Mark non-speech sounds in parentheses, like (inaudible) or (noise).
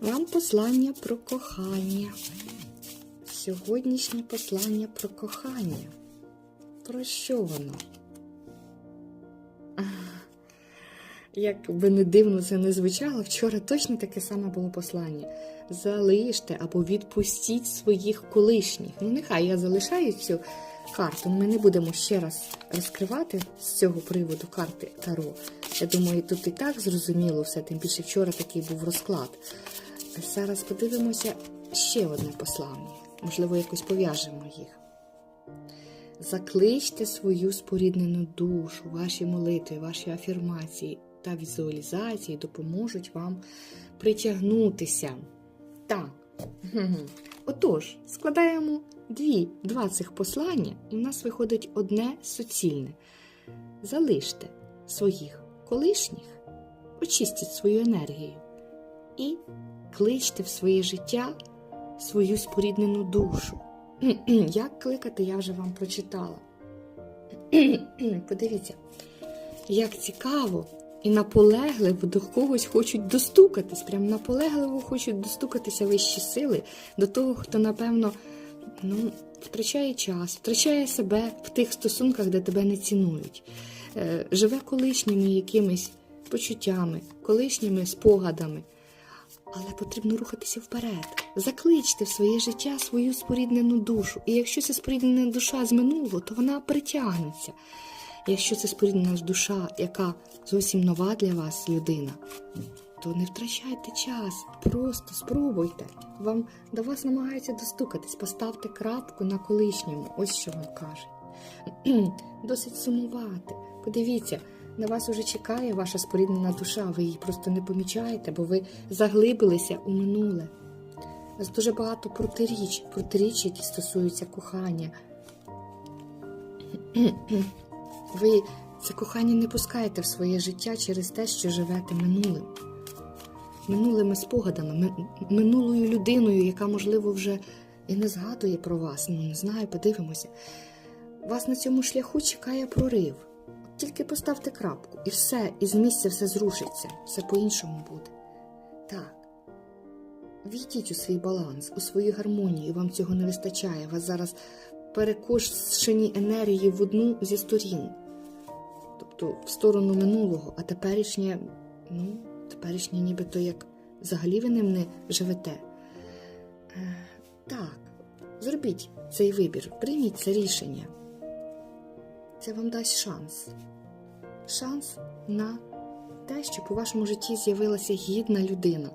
Вам послання про кохання. Сьогоднішнє послання про кохання. Про що воно? Як би не дивно це не звучало, вчора точно таке саме було послання. Залиште або відпустіть своїх колишніх. Ну, нехай я залишаю цю карту. Ми не будемо ще раз розкривати з цього приводу карти Таро. Я думаю, тут і так зрозуміло все, тим більше вчора такий був розклад. Зараз подивимося ще одне послання. Можливо, якось пов'яжемо їх. Закличте свою споріднену душу, ваші молитви, ваші афірмації та візуалізації допоможуть вам притягнутися. Так. (laughs) Отож, складаємо дві, два цих послання, і в нас виходить одне суцільне. Залиште своїх колишніх, очистіть свою енергію і кличте в своє життя свою споріднену душу. (clears throat) Як кликати, я вже вам прочитала. (clears throat) Подивіться, як цікаво і наполегливо до когось хочуть достукатись. Прям наполегливо хочуть достукатися вищі сили до того, хто, напевно, ну, втрачає час, втрачає себе в тих стосунках, де тебе не цінують, Е, живе колишніми якимись почуттями, колишніми спогадами. Але потрібно рухатися вперед. Закличте в своє життя свою споріднену душу. І якщо це споріднена душа з минулого, то вона притягнеться. Якщо це споріднена душа, яка зовсім нова для вас людина, то не втрачайте час, просто спробуйте. Вам до вас намагаються достукатись, поставте крапку на колишньому. Ось що вам кажуть. (clears throat) Досить сумувати. Подивіться, на вас уже чекає ваша споріднена душа, ви її просто не помічаєте, бо ви заглибилися у минуле. У вас дуже багато протиріч, протиріч, які стосуються кохання. (clears throat) Ви це кохання не пускаєте в своє життя через те, що живете минулим. Минулими спогадами, минулою людиною, яка, можливо, вже і не згадує про вас. Ну, не знаю, подивимося. Вас на цьому шляху чекає прорив. Тільки поставте крапку, і все, і з місця все зрушиться, все по-іншому буде. Так. Війдіть у свій баланс, у свою гармонію, вам цього не вистачає. Вас зараз перекошені енергії в одну зі сторін. Тобто в сторону минулого, а теперішнє, ну, теперішнє нібито як взагалі ви ним не живете. Е, так, зробіть цей вибір, прийміть це рішення. Це вам дасть шанс. Шанс на те, щоб у вашому житті з'явилася гідна людина,